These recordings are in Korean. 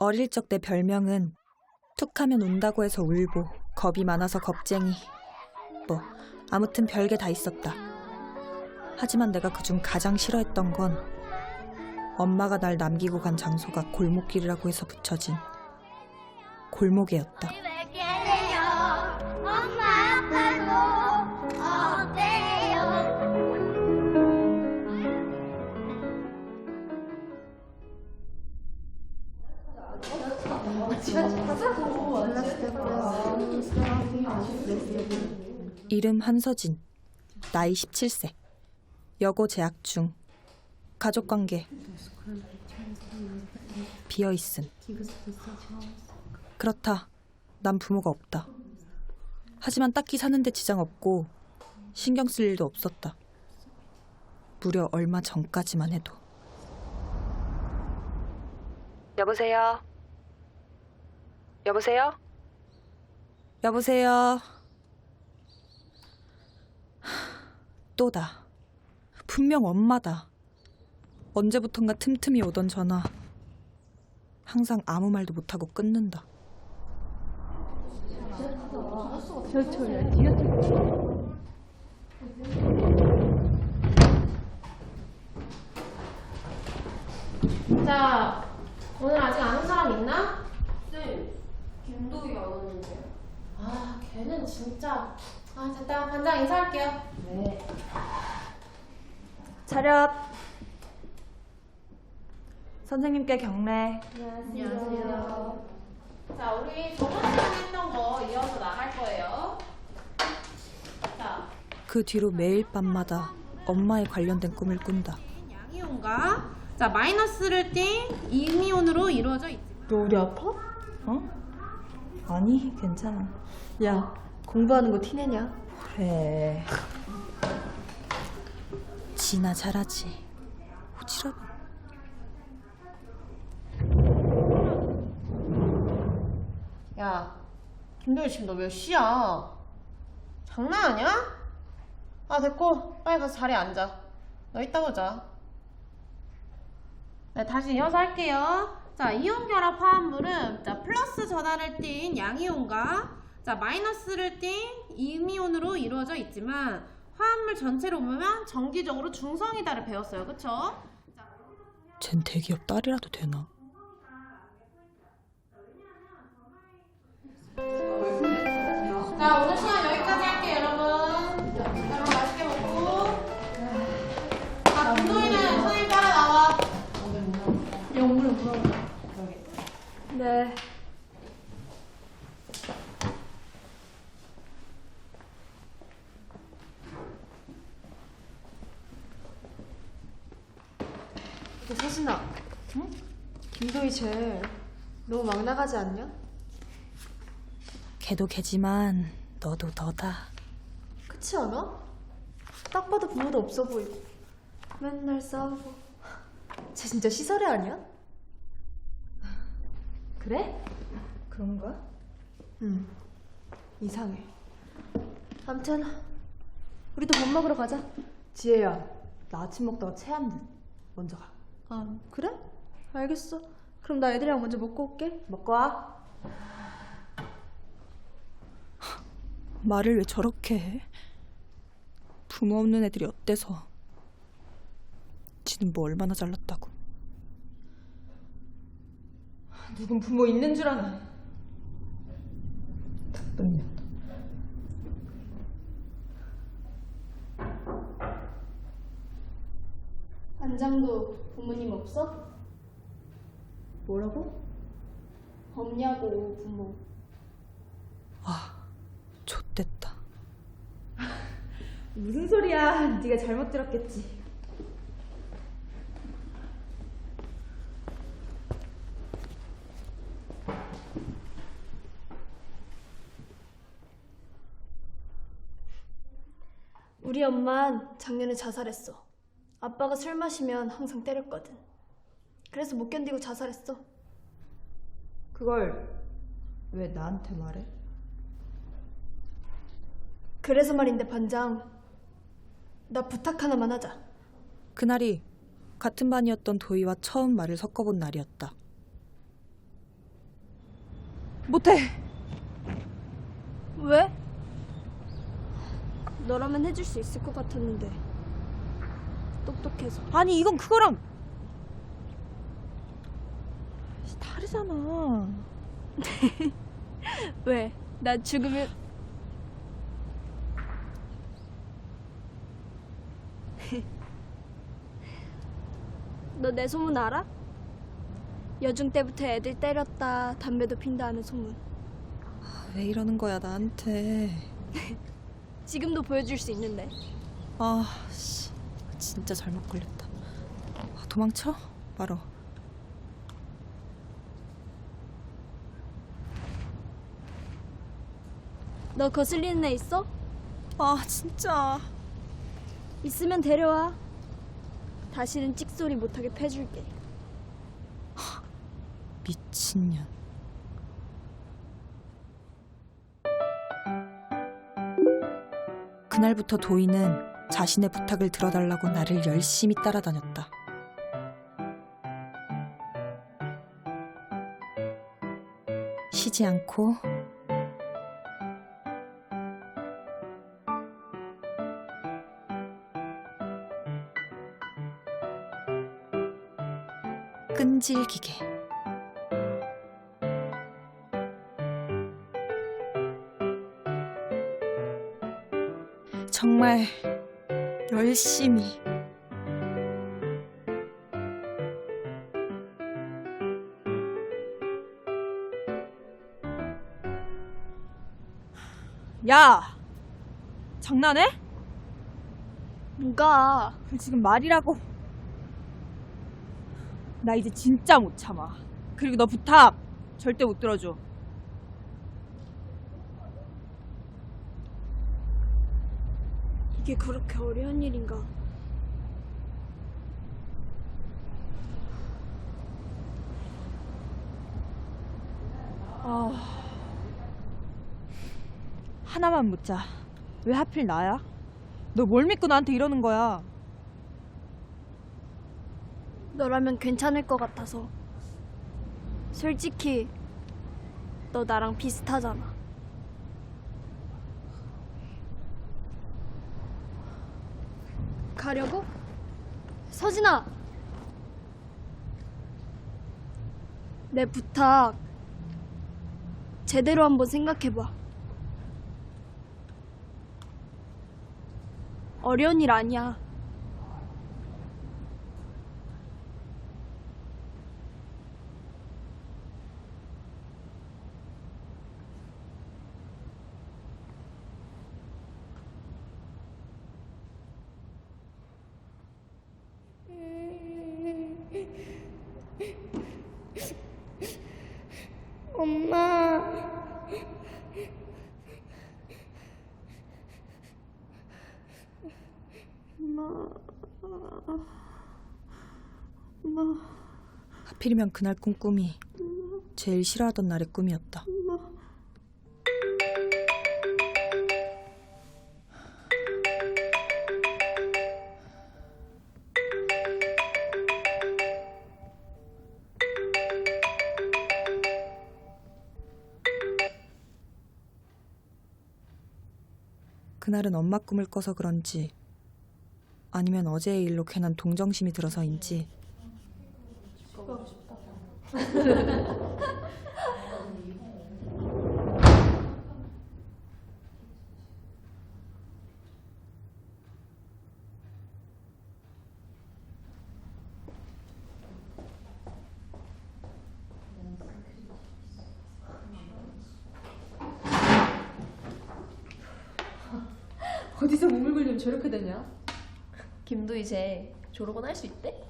어릴 적 내 별명은 툭하면 운다고 해서 울보, 겁이 많아서 겁쟁이. 뭐 아무튼 별게 다 있었다. 하지만 내가 그중 가장 싫어했던 건 엄마가 날 남기고 간 장소가 골목길이라고 해서 붙여진 골목이었다. 이름 한서진. 나이 17세. 여고 재학 중. 가족관계. 비어 있음. 그렇다. 난 부모가 없다. 하지만 딱히 사는데 지장 없고 신경 쓸 일도 없었다. 무려 얼마 전까지만 해도. 여보세요. 여보세요? 여보세요. 하, 또다. 분명 엄마다. 언제부턴가 틈틈이 오던 전화. 항상 아무 말도 못하고 끊는다. 자, 오늘 아직 안온 사람 있나? 네, 김도희 안 왔는데요. 아, 걔는 진짜. 아, 됐다. 반장 인사할게요. 네. 차렷. 선생님께 경례. 안녕하세요. 자, 우리 저번 시간에 했던 거 이어서 나갈 거예요. 자, 그 뒤로 매일 밤마다 엄마에 관련된 꿈을 꾼다. 양이온과 자, 마이너스를 띈 이미온으로 이루어져 있지. 너 우리 아파? 어? 아니, 괜찮아. 야, 공부하는 거 티내냐? 그래. 지나 잘하지. 오지랖. 야, 김도희 지금 너 몇 시야? 장난 아니야? 아, 됐고. 빨리 가서 자리에 앉아. 너 이따 보자. 네, 다시 이어서 할게요. 자, 이온 결합 화합물은 자, 플러스 전하를 띤 양이온과 자, 마이너스를 띤 이미온으로 이루어져 있지만 화합물 전체로 보면 정기적으로 중성이다를 배웠어요. 그쵸? 쟨 대기업 딸이라도 되나? 자, 오늘 시간 여기까지 할게요, 여러분. 여러분 맛있게 먹고. 자, 김도희는 선생님 따라 나와. 네. 근데 서진아, 응? 김도희 쟤 너무 막 나가지 않냐? 걔도 걔지만 너도 너다. 그렇지 않아? 딱 봐도 부모도 없어 보이고 맨날 싸우고 쟤 진짜 시설애 아니야? 그래? 그런가? 응 이상해 암튼 우리도 밥 먹으러 가자 지혜야 나 아침 먹다가 체한 듯 먼저 가 아, 그래? 알겠어 그럼 나 애들이랑 먼저 먹고 올게 먹고 와 말을 왜 저렇게 해? 부모 없는 애들이 어때서? 지는 뭐 얼마나 잘났다고. 누군 부모 있는 줄 아네 나쁜 반장도 부모님 없어? 뭐라고? 없냐고 부모. 아, 좆됐다. 무슨 소리야? 네가 잘못 들었겠지. 우리 엄만 작년에 자살했어. 아빠가 술 마시면 항상 때렸거든 그래서 못 견디고 자살했어 그걸 왜 나한테 말해? 그래서 말인데 반장 나 부탁 하나만 하자 그날이 같은 반이었던 도희와 처음 말을 섞어본 날이었다. 못해. 왜? 너라면 해줄 수 있을 것 같았는데 똑똑해서 아니 이건 그거랑 다르잖아. 왜? 나 죽으면 너 내 소문 알아? 여중 때부터 애들 때렸다 담배도 핀다 하는 소문 왜 이러는 거야 나한테? 지금도 보여줄 수 있는데 아, 씨, 진짜 잘못 걸렸다. 아, 도망쳐? 말어. 너 거슬리는 애 있어? 아, 진짜. 있으면 데려와 다시는 찍소리 못하게 패줄게 미친년. 그날부터 도희는 자신의 부탁을 들어달라고 나를 열심히 따라다녔다. 쉬지 않고 끈질기게. 정말 열심히. 야! 장난해? 뭐가? 그 지금 말이라고 나 이제 진짜 못 참아. 그리고 너 부탁 절대 못 들어줘. 이게 그렇게 어려운 일인가? 아 하나만 묻자. 왜 하필 나야? 너 뭘 믿고 나한테 이러는 거야 너라면 괜찮을 것 같아서. 솔직히 너 나랑 비슷하잖아. 가려고? 서진아! 내 부탁 제대로 한번 생각해봐. 어려운 일 아니야 하필이면 그날 꾼 꿈이 제일 싫어하던 날의 꿈이었다. 그날은 엄마 꿈을 꿔서 그런지 아니면 어제의 일로 괜한 동정심이 들어서인지 어디서 굴리면 저렇게 되냐? 이제 졸업은 할 수 있대?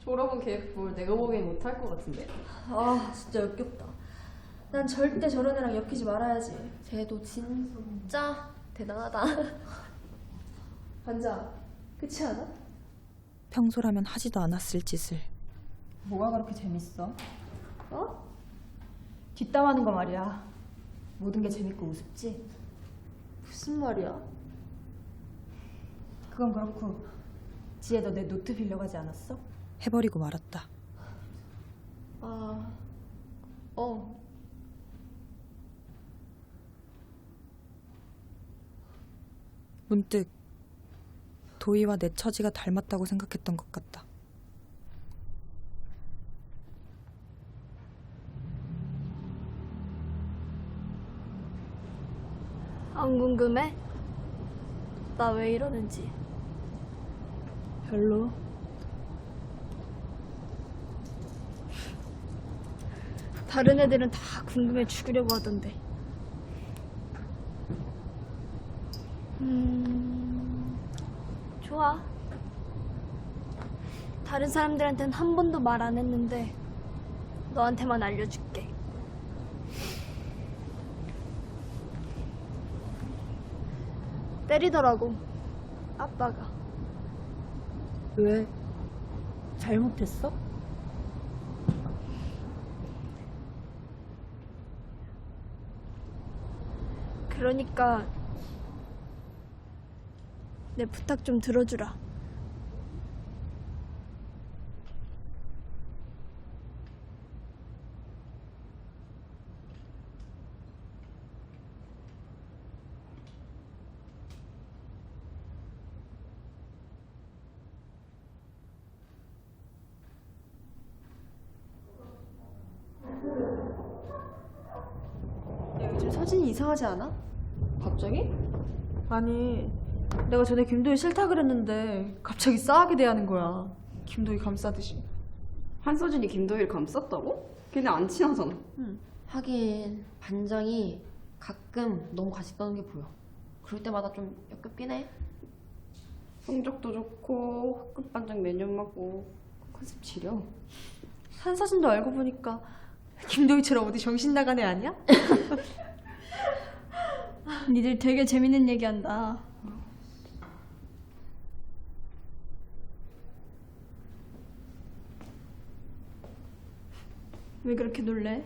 졸업은 개뿔 내가 보기엔 못할 것 같은데 아 진짜 역겹다 난 절대 저런 애랑 엮이지 말아야지 쟤도 진짜 대단하다 반장 그치 않아? 평소라면 하지도 않았을 짓을 뭐가 그렇게 재밌어? 어? 뒷담하는 거 말이야 모든 게 재밌고 우습지? 무슨 말이야? 그건 그렇고 지혜도 내 노트 빌려가지 않았어? 해버리고 말았다. 아, 어. 문득 도희와 내 처지가 닮았다고 생각했던 것 같다. 안 궁금해? 나 왜 이러는지. 별로. 다른 애들은 다 궁금해 죽으려고 하던데. 음, 좋아. 다른 사람들한테는 한 번도 말 안 했는데, 너한테만 알려줄게. 때리더라고, 아빠가. 왜? 잘못했어? 그러니까 내 부탁 좀 들어주라. 서진이 이상하지 않아? 갑자기? 아니, 내가 전에 김도희 싫다 그랬는데 갑자기 싸하게 대하는 거야. 김도희 감싸듯이. 한서진이 김도희를 감쌌다고? 걔네 안 친하잖아. 하긴 반장이 가끔 너무 같이 떠는 게 보여. 그럴 때마다 좀 역겹긴 해. 성적도 좋고 학급 반장 매년 맞고 컨셉 지려. 한사진도 알고 보니까 김도희처럼 어디 정신 나간 애 아니야? 니들 되게 재밌는 얘기한다. 왜 그렇게 놀래?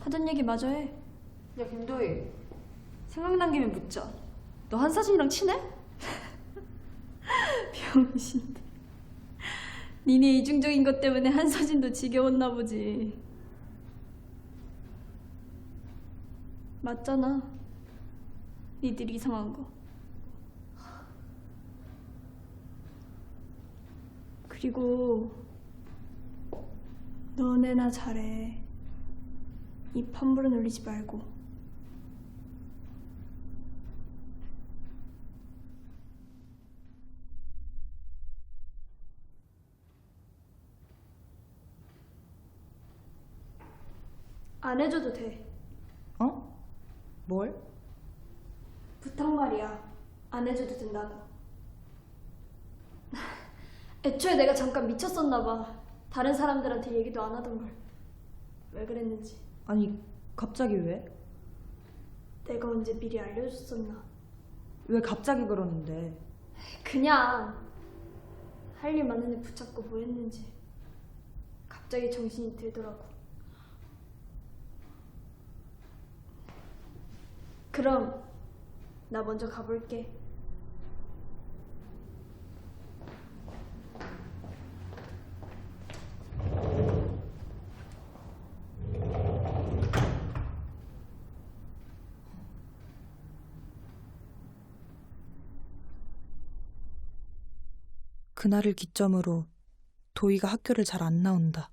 하던 얘기 마저 해. 야, 김도희. 생각난 김에 묻자. 너 한사진이랑 친해? 병신. 니네 이중적인 것 때문에 한서진도 지겨웠나 보지. 맞잖아. 니들 이상한 거. 그리고 너네나 잘해. 입 함부로 놀리지 말고. 안 해줘도 돼. 어? 뭘? 부탁 말이야. 안 해줘도 된다고. 애초에 내가 잠깐 미쳤었나 봐. 다른 사람들한테 얘기도 안 하던 걸. 왜 그랬는지. 아니, 갑자기 왜? 내가 언제 미리 알려줬었나. 왜 갑자기 그러는데? 그냥 할 일 많은 애 붙잡고 뭐 했는지. 갑자기 정신이 들더라고. 그럼 나 먼저 가볼게. 그날을 기점으로 도희가 학교를 잘 안 나온다.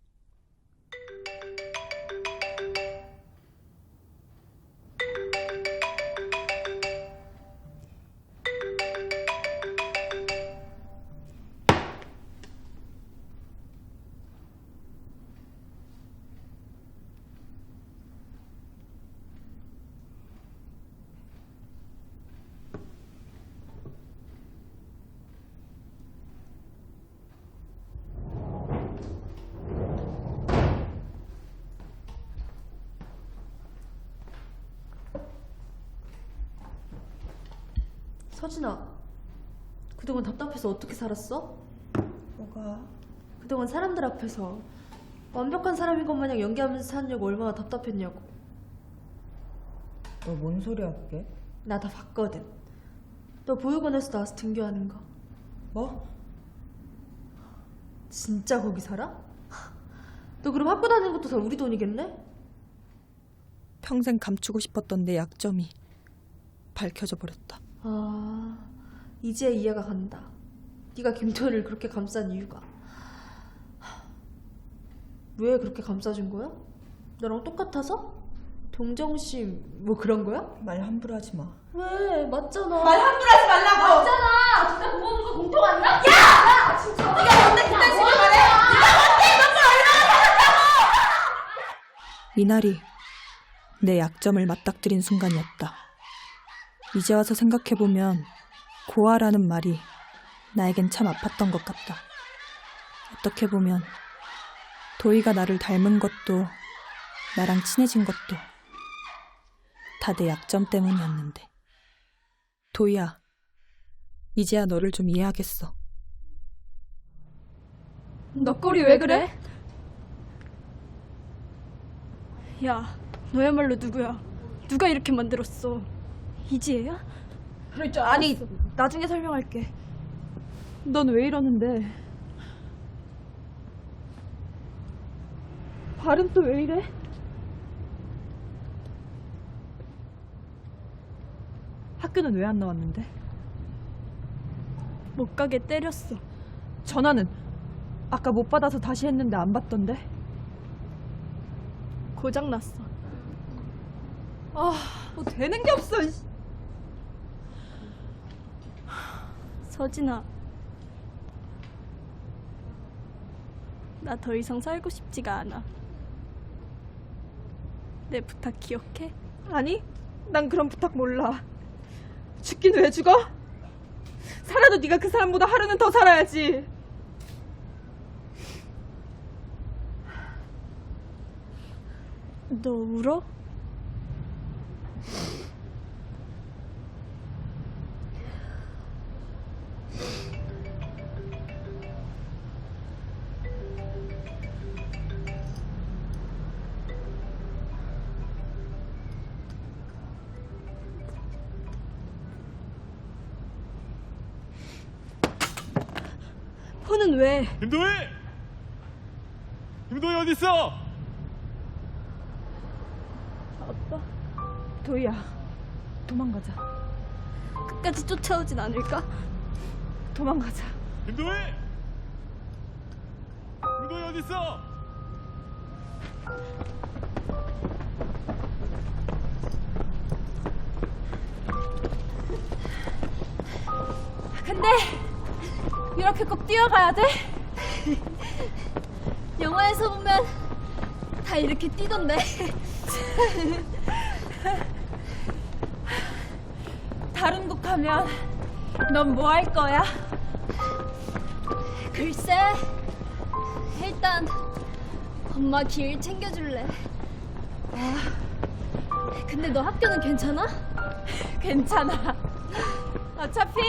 서진아, 그동안 답답해서 어떻게 살았어? 뭐가? 그동안 사람들 앞에서 완벽한 사람인 것 마냥 연기하면서 사느냐고 얼마나 답답했냐고. 너 뭔 소리 할게? 나 다 봤거든. 너 보육원에서 나와서 등교하는 거. 뭐? 진짜 거기 살아? 너 그럼 학교 다니는 것도 다 우리 돈이겠네? 평생 감추고 싶었던 내 약점이 밝혀져 버렸다. 아, 이제 이해가 간다. 네가 김도희를 그렇게 감싼 이유가 왜 그렇게 감싸준 거야? 너랑 똑같아서? 동정심 뭐 그런 거야? 말 함부로 하지 마. 왜 맞잖아. 말 함부로 하지 말라고. 맞잖아. 둘다 고마운 거 공통 아니야? 이날이 내 약점을 맞닥뜨린 순간이었다. 이제 와서 생각해보면 고아라는 말이 나에겐 참 아팠던 것 같다. 어떻게 보면 도희가 나를 닮은 것도 나랑 친해진 것도 다 내 약점 때문이었는데. 도희야, 이제야 너를 좀 이해하겠어. 너 꼴이 왜 그래? 야, 너야말로 누구야? 누가 이렇게 만들었어? 이지혜야? 그럴 줄 아니, 나중에 설명할게. 넌 왜 이러는데? 발음 또 왜 이래? 학교는 왜 안 나왔는데? 못 가게 때렸어. 전화는 아까 못 받아서 다시 했는데 안 받던데? 고장 났어. 아, 뭐 되는 게 없어. 씨. 서진아. 나 더 이상 살고 싶지가 않아. 내 부탁 기억해? 아니, 난 그런 부탁 몰라. 죽긴 왜 죽어? 살아도 네가 그 사람보다 하루는 더 살아야지. 너 울어? 왜? 김도희! 김도희 어디 있어? 아빠 도희야, 도망가자. 끝까지 쫓아오진 않을까? 도망가자. 김도희! 김도희 어디 있어? 근데 이렇게 꼭 뛰어가야 돼? 영화에서 보면 다 이렇게 뛰던데. 다른 곡 하면 넌 뭐 할 거야? 글쎄, 일단 엄마 길 챙겨줄래. 아, 근데 너 학교는 괜찮아? 괜찮아. 어차피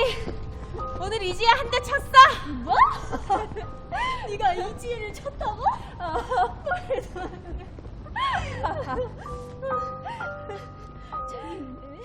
오늘 이지혜 한 대 쳤어. 뭐? 네가 이지혜를 쳤다고? 어, 재밌네.